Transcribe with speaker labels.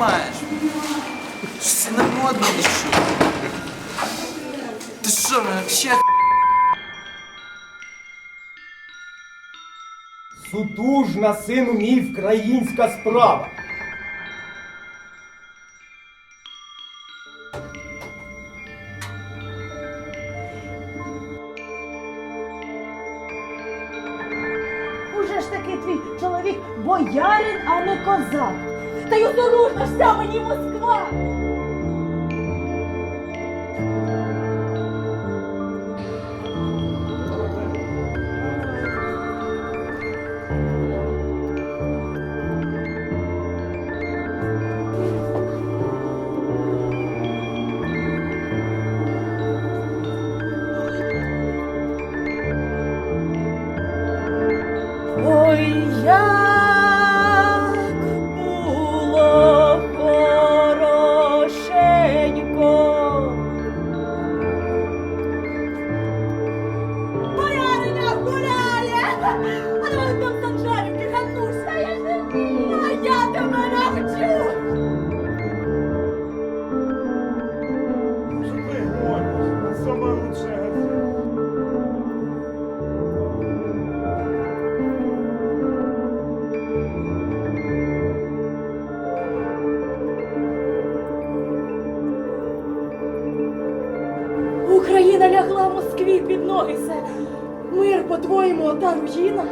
Speaker 1: понимаешь? Что на модно еще. Ты что, вообще
Speaker 2: Сутужна, сину мій, вкраїнська справа.
Speaker 3: Уже ж таки твій чоловік боярин, а не козак. Союзу нужна вся мені Москва. Ой, я Україна лягла в Москві під ноги, Мир, по-твоєму, ота руїна.